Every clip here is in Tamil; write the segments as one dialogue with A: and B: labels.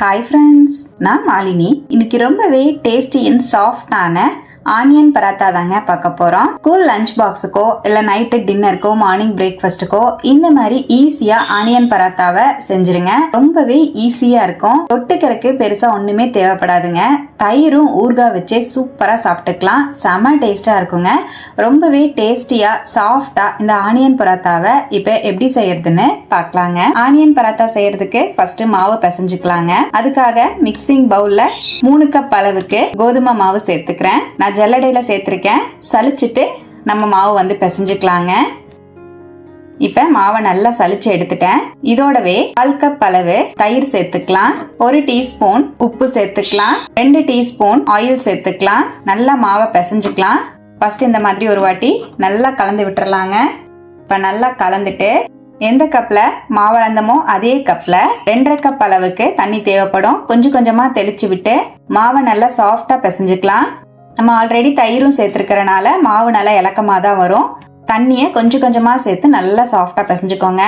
A: ஹாய் ஃப்ரெண்ட்ஸ் நான் மாலினி. இன்னைக்கு ரொம்பவே டேஸ்டி அண்ட் சாஃப்டான ஆனியன் பராத்தா தாங்க பார்க்க போறோம். ஸ்கூல் லஞ்ச் பாக்ஸுக்கோ இல்ல நைட்டு டின்னருக்கோ மார்னிங் பிரேக்ஃபாஸ்ட்டுக்கோ இந்த மாதிரி ஈஸியா ஆனியன் பராத்தாவை செஞ்சிருங்க. ரொம்பவே ஈஸியா இருக்கும். தொட்டுக்கிறதுக்கு பெருசா ஒண்ணுமே தேவைப்படாதுங்க. தயிரும் ஊறுகாய் வச்சே சூப்பரா சாப்பிட்டுக்கலாம். செம டேஸ்டா இருக்குங்க. ரொம்பவே டேஸ்டியா சாஃப்டா இந்த ஆனியன் பராத்தாவை இப்போ எப்படி செய்யறதுன்னு பார்க்கலாங்க. ஆனியன் பராத்தா செய்யறதுக்கு ஃபர்ஸ்ட் மாவு பிசைஞ்சுக்கலாங்க. அதுக்காக மிக்சிங் பவுல்ல மூணு கப் அளவுக்கு கோதுமை மாவு சேர்த்துக்கிறேன். நான் ஜல்லடையில் சேர்த்துருக்கேன். சளிச்சிட்டு நம்ம மாவு வந்து பிசைஞ்சுக்கலாங்க. இப்போ மாவை நல்லா சளிச்சு எடுத்துட்டேன். இதோடவே கால் கப் அளவு தயிர் சேர்த்துக்கலாம். ஒரு டீஸ்பூன் உப்பு சேர்த்துக்கலாம். ரெண்டு டீஸ்பூன் ஆயில் சேர்த்துக்கலாம். நல்லா மாவை பிசைஞ்சுக்கலாம். ஃபர்ஸ்ட் இந்த மாதிரி ஒரு வாட்டி நல்லா கலந்து விட்டுறலாங்க. இப்போ நல்லா கலந்துட்டு எந்த கப்பில் மாவு அளந்தமோ அதே கப்பில் ரெண்டரை கப் அளவுக்கு தண்ணி தேவைப்படும். கொஞ்சம் கொஞ்சமாக தெளிச்சு விட்டு மாவை நல்லா சாஃப்டாக பிசைஞ்சுக்கலாம். நம்ம ஆல்ரெடி தயிரும் சேர்த்துருக்கறனால மாவு நல்லா இலக்கமாக தான் வரும். தண்ணியை கொஞ்சம் கொஞ்சமாக சேர்த்து நல்லா சாஃப்டாக பிசைஞ்சுக்கோங்க.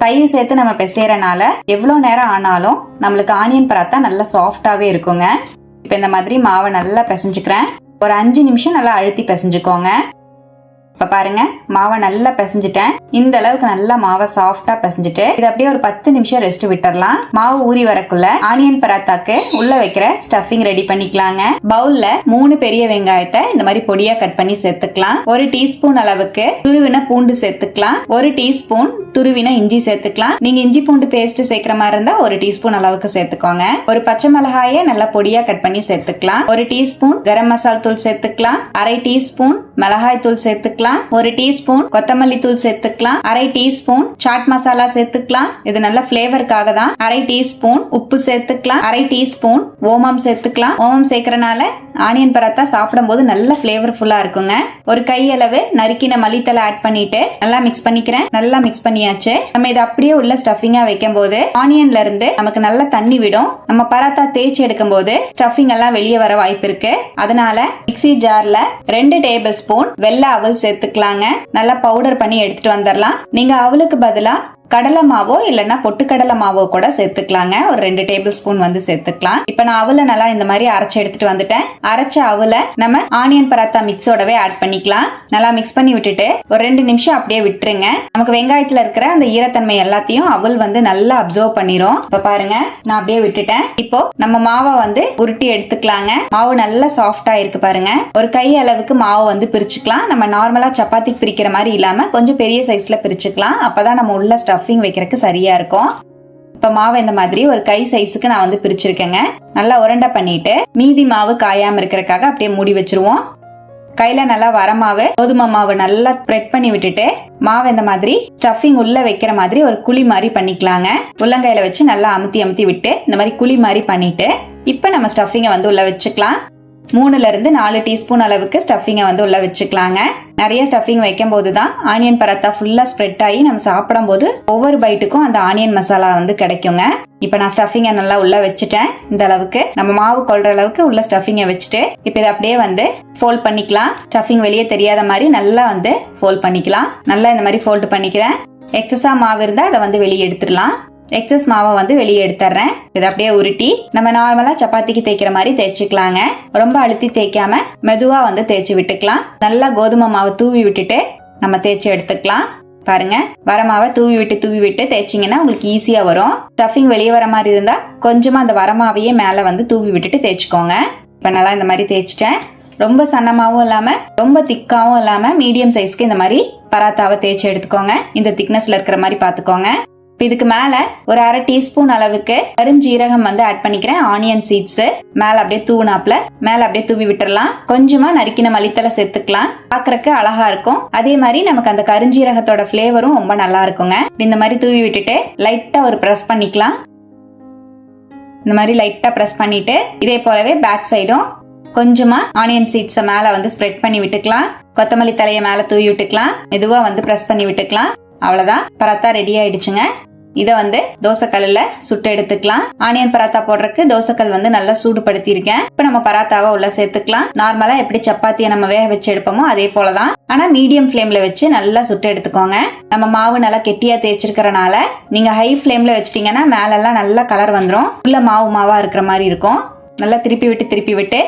A: தயிர் சேர்த்து நம்ம பிசைறனால எவ்வளோ நேரம் ஆனாலும் நம்மளுக்கு ஆனியன் பராத்தா நல்லா சாஃப்டாகவே இருக்குங்க. இப்போ இந்த மாதிரி மாவை நல்லா பிசைஞ்சுக்கிறேன். ஒரு அஞ்சு நிமிஷம் நல்லா அழுத்தி பிசைஞ்சுக்கோங்க. இப்ப பாருங்க மாவை நல்லா பிசைஞ்சிட்டேன். இந்த அளவுக்கு நல்லா மாவை சாஃப்டா பிசைஞ்சிட்டு இது அப்படியே ஒரு பத்து நிமிஷம் ரெஸ்ட் விட்டுறலாம். மாவு ஊறி வரக்குள்ள ஆனியன் பராத்தாக்கு உள்ள வைக்கிற ஸ்டஃபிங் ரெடி பண்ணிக்கலாங்க. பவுல்ல மூணு பெரிய வெங்காயத்தை இந்த மாதிரி பொடியா கட் பண்ணி சேர்த்துக்கலாம். ஒரு டீஸ்பூன் அளவுக்கு துருவின பூண்டு சேர்த்துக்கலாம். ஒரு டீஸ்பூன் துருவின இஞ்சி சேர்த்துக்கலாம். நீங்க இஞ்சி பூண்டு பேஸ்ட் சேர்க்கிற மாதிரி இருந்தா ஒரு டீஸ்பூன் அளவுக்கு சேர்த்துக்கோங்க. ஒரு பச்சை மிளகாயை நல்லா பொடியா கட் பண்ணி சேர்த்துக்கலாம். ஒரு டீஸ்பூன் கரம் மசால் தூள் சேர்த்துக்கலாம். அரை டீஸ்பூன் மிளகாய் தூள் சேர்த்துக்கலாம். ஒரு டீஸ்பூன் கொத்தமல்லி தூள் சேர்த்துக்கலாம். அரை டீஸ்பூன் சாட் மசாலா சேர்த்துக்கலாம். இது நல்ல பிளேவருக்காக தான். அரை டீஸ்பூன் உப்பு சேர்த்துக்கலாம். அரை டீஸ்பூன் ஓமம் சேர்த்துக்கலாம். ஓமம் சேர்க்கறனால ஆனியன் பராத்தா சாப்பிடும்போது நல்ல ஃபிளேவர்ஃபுல்லா இருக்குங்க. ஒரு கையளவு நறுக்கின மல்லித்தலை ஆட் பண்ணிட்டு நல்லா மிக்ஸ் பண்ணிக்கிறேன். நல்லா மிக்ஸ் பண்ணியாச்சு. நம்ம இதை அப்படியே உள்ள ஸ்டஃபிங்கா வைக்கும் போது ஆனியன்ல இருந்து நமக்கு நல்ல தண்ணி விடும். நம்ம பராத்தா தேய்ச்சி எடுக்கும் போது ஸ்டஃபிங் எல்லாம் வெளியே வர வாய்ப்பு இருக்கு. அதனால மிக்ஸி ஜார்ல ரெண்டு டேபிள் ஸ்பூன் வெள்ளை அவல் சேர்த்துக்கலாங்க. நல்லா பவுடர் பண்ணி எடுத்துட்டு வந்துடலாம். நீங்க அவலுக்கு பதிலா கடலை மாவோ இல்லைன்னா பொட்டுக்கடலை மாவோ கூட சேர்த்துக்கலாங்க. ஒரு ரெண்டு டேபிள் ஸ்பூன் வந்து சேர்த்துக்கலாம். இப்போ நான் அவலை நல்லா இந்த மாதிரி அரைச்சு எடுத்துட்டு வந்துட்டேன். அரைச்ச அவலை நம்ம ஆனியன் பராத்தா மிக்ஸோடவே ஆட் பண்ணிக்கலாம். நல்லா மிக்ஸ் பண்ணி விட்டுட்டு ஒரு ரெண்டு நிமிஷம் அப்படியே விட்டுருங்க. நமக்கு வெங்காயத்துல இருக்கிற அந்த ஈரத்தன்மை எல்லாத்தையும் அவல் வந்து நல்லா அப்சர்வ் பண்ணிரும். இப்ப பாருங்க நான் அப்படியே விட்டுட்டேன். இப்போ நம்ம மாவை வந்து உருட்டி எடுத்துக்கலாங்க. மாவு நல்லா சாஃப்டா இருக்கு பாருங்க. ஒரு கை அளவுக்கு மாவு வந்து பிரிச்சுக்கலாம். நம்ம நார்மலா சப்பாத்திக்கு பிரிக்கிற மாதிரி இல்லாம கொஞ்சம் பெரிய சைஸ்ல பிரிச்சுக்கலாம். அப்பதான் நம்ம உள்ள ஸ்டஃபிங் வைக்கிறதுக்கு சரியா இருக்கும். இப்ப மாவை இந்த மாதிரி ஒரு கை சைஸுக்கு நான் வந்து பிரிச்சிருக்கேங்க. நல்லா உரண்டை பண்ணிட்டு மீதி மாவு காயாம இருக்கிறக்காக அப்படியே மூடி வச்சிருவோம். கையில நல்லா வர மாவு கோதுமை மாவு நல்லா ஸ்ப்ரெட் பண்ணி விட்டுட்டு மாவு இந்த மாதிரி ஸ்டஃபிங் உள்ள வைக்கிற மாதிரி ஒரு குழி மாதிரி பண்ணிக்கலாங்க. உள்ளங்கையில வச்சு நல்லா அமுத்தி அமுத்தி விட்டு இந்த மாதிரி குழி மாதிரி பண்ணிட்டு இப்ப நம்ம ஸ்டஃபிங்கை வந்து உள்ள வச்சுக்கலாம். மூணுலேருந்து நாலு டீஸ்பூன் அளவுக்கு ஸ்டஃபிங்கை வந்து உள்ளே வச்சுக்கலாங்க. நிறைய ஸ்டஃபிங் வைக்கும் போது தான் ஆனியன் பரத்தா ஃபுல்லாக ஸ்ப்ரெட் ஆகி நம்ம சாப்பிடும் போது ஒவ்வொரு பைட்டுக்கும் அந்த ஆனியன் மசாலா வந்து கிடைக்குங்க. இப்போ நான் ஸ்டஃபிங்கை நல்லா உள்ளே வச்சுட்டேன். இந்த அளவுக்கு நம்ம மாவு கொள்ற அளவுக்கு உள்ள ஸ்டஃபிங்கை வச்சுட்டு இப்போ இதை அப்படியே வந்து ஃபோல்ட் பண்ணிக்கலாம். ஸ்டஃபிங் வெளியே தெரியாத மாதிரி நல்லா வந்து ஃபோல்ட் பண்ணிக்கலாம். நல்லா இந்த மாதிரி ஃபோல்ட் பண்ணிக்கிறேன். எக்ஸஸா மாவு இருந்தால் அதை வந்து வெளியே எடுத்துடலாம். எக்ஸஸ் மாவை வந்து வெளியே எடுத்துறேன் இதை அப்படியே உருட்டி நம்ம நார்மலா சப்பாத்திக்கு தேய்க்கிற மாதிரி தேய்ச்சிக்கலாங்க. ரொம்ப அழுத்தி தேய்க்காம மெதுவா வந்து தேய்ச்சி விட்டுக்கலாம். நல்லா கோதுமை மாவை தூவி விட்டுட்டு நம்ம தேய்ச்சி எடுத்துக்கலாம். பாருங்க வர மாவை தூவி விட்டு தூவி விட்டு தேய்ச்சிங்கன்னா உங்களுக்கு ஈஸியா வரும். ஸ்டஃபிங் வெளியே வர மாதிரி இருந்தா கொஞ்சமா அந்த வரமாவையே மேல வந்து தூவி விட்டுட்டு தேய்ச்சிக்கோங்க. இப்ப நல்லா இந்த மாதிரி தேய்ச்சிட்டேன். ரொம்ப சன்னமாவும் இல்லாம ரொம்ப திக்காவும் இல்லாம மீடியம் சைஸ்க்கு இந்த மாதிரி பராத்தாவை தேய்ச்சி எடுத்துக்கோங்க. இந்த திக்னஸ்ல இருக்கிற மாதிரி பாத்துக்கோங்க இதுக்கு மேல ஒரு அரை டீஸ்பூன் அளவுக்கு கருஞ்சீரகம் வந்து ஆட் பண்ணிக்கிறேன். ஆனியன் சீட்ஸ் மேல அப்படியே தூவினாப்ல மேல அப்படியே தூவி விட்டுறலாம். கொஞ்சமா நறுக்கின மல்லித்தலை சேர்த்துக்கலாம். பார்க்கறக்கு அழகா இருக்கும். அதே மாதிரி நமக்கு அந்த கருஞ்சீரகத்தோட ஃப்ளேவரும் ரொம்ப நல்லா இருக்குங்க. இந்த மாதிரி தூவி விட்டுட்டு லைட்டா ஒரு ப்ரெஸ் பண்ணிக்கலாம். இந்த மாதிரி லைட்டா ப்ரெஸ் பண்ணிட்டு இதே போலவே பேக் சைடும் கொஞ்சமா ஆனியன் சீட்ஸை மேல வந்து ஸ்ப்ரெட் பண்ணி விட்டுக்கலாம். கொத்தமல்லி தலையை மேல தூவி விட்டுக்கலாம். மெதுவா வந்து ப்ரெஸ் பண்ணி விட்டுக்கலாம். அவ்வளவுதான். பரத்தா ரெடி ஆயிடுச்சுங்க. இதை வந்து தோசைக்கல்லில் சுட்டு எடுத்துக்கலாம். ஆனியன் பராத்தா போடுறதுக்கு தோசைக்கல் வந்து நல்லா சூடுபடுத்தி இருக்கேன் இப்ப நம்ம பராத்தாவை உள்ள சேர்த்துக்கலாம். நார்மலா எப்படி சப்பாத்தியை நம்ம வேக வச்சு எடுப்போமோ அதே போலதான். ஆனா மீடியம் ஃப்ளேமில் வச்சு நல்லா சுட்டு எடுத்துக்கோங்க. நம்ம மாவு நல்லா கெட்டியா தேய்ச்சிருக்கிறனால நீங்க ஹை ஃப்ளேம்ல வச்சிட்டீங்கன்னா மேலெல்லாம் நல்லா கலர் வந்துடும் உள்ள மாவு மாவா இருக்கிற மாதிரி இருக்கும். நல்லா திருப்பி விட்டு திருப்பி விட்டு.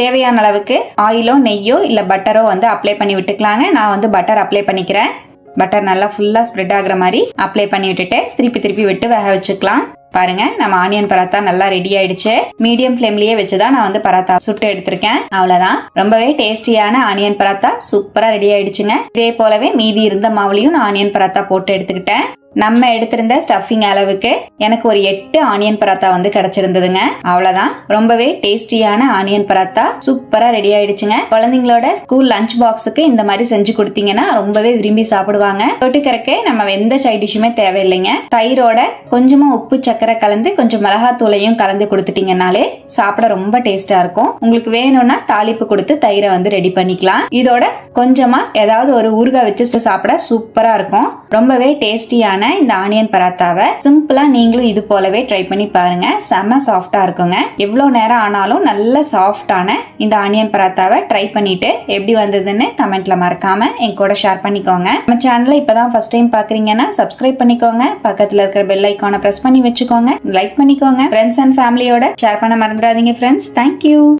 A: தேவையான அளவுக்கு ஆயிலோ நெய்யோ இல்ல பட்டரோ வந்து அப்ளை பண்ணி விட்டுக்கலாங்க. நான் வந்து பட்டர் அப்ளை பண்ணிக்கிறேன். பட்டர் நல்லா ஃபுல்லாக ஸ்ப்ரெட் ஆகுற மாதிரி அப்ளை பண்ணி விட்டுட்டு திருப்பி திருப்பி விட்டு வேக வச்சுக்கலாம். பாருங்க நம்ம ஆனியன் பராத்தா நல்லா ரெடி ஆயிடுச்சு. மீடியம் ஃப்ளேம்லயே வச்சுதான் நான் வந்து பராத்தா சுட்டு எடுத்திருக்கேன். அவ்வளவுதான். ரொம்பவே டேஸ்டியான ஆனியன் பராத்தா சூப்பரா ரெடி ஆயிடுச்சுங்க. இதே போலவே மீதி இருந்த மாவுலையும் நான் ஆனியன் பராத்தா போட்டு எடுத்துக்கிட்டேன். நம்ம எடுத்திருந்த ஸ்டஃபிங் அளவுக்கு எனக்கு ஒரு எட்டு ஆனியன் பராத்தா வந்து கிடைச்சிருந்ததுங்க. அவ்வளவுதான். ரொம்பவே டேஸ்டியான ஆனியன் பராத்தா சூப்பரா ரெடி ஆயிடுச்சுங்க. குழந்தைங்களோட ஸ்கூல் லஞ்ச் பாக்ஸுக்கு இந்த மாதிரி செஞ்சு கொடுத்தீங்கன்னா ரொம்பவே விரும்பி சாப்பிடுவாங்க. தொட்டுக்கறக்கு நம்ம எந்த சைட் டிஷ்ஷுமே தேவையில்லைங்க. தயிரோட கொஞ்சமா உப்பு சக்கரை கலந்து கொஞ்சம் மிளகாத்தூளையும் கலந்து கொடுத்துட்டீங்கனாலே சாப்பிட ரொம்ப டேஸ்டா இருக்கும். உங்களுக்கு வேணும்னா தாளிப்பு கொடுத்து தயிரை வந்து ரெடி பண்ணிக்கலாம். இதோட கொஞ்சமா ஏதாவது ஒரு ஊறுகாய் வச்சு சாப்பிட சூப்பரா இருக்கும். ரொம்பவே டேஸ்டியான இந்த ஆனியன் பராத்தாவை சிம்பிளா நீங்களும் இது போலவே ட்ரை பண்ணி பாருங்க. செம்ம சாஃப்டா இருக்குங்க. எவ்வளவு நேரம் ஆனாலும் நல்ல சாஃப்டான இந்த ஆனியன் பராத்தாவை ட்ரை பண்ணிட்டு எப்படி வந்ததுன்னு கமெண்ட்ல மறக்காம என் கூட ஷேர் பண்ணிக்கோங்க. நம்ம சேனலை இப்பதான் ஃபர்ஸ்ட் டைம் பாக்குறீங்கன்னா சப்ஸ்கிரைப் பண்ணிக்கோங்க. பக்கத்துல இருக்கிற பெல் ஐக்கானை பிரஸ் பண்ணி வச்சுக்கோங்க. லைக் பண்ணிக்கோங்க. ஃப்ரெண்ட்ஸ் அண்ட் ஃபேமிலியோட ஷேர் பண்ண மறந்துடாதீங்க ஃப்ரெண்ட்ஸ் தேங்க்யூ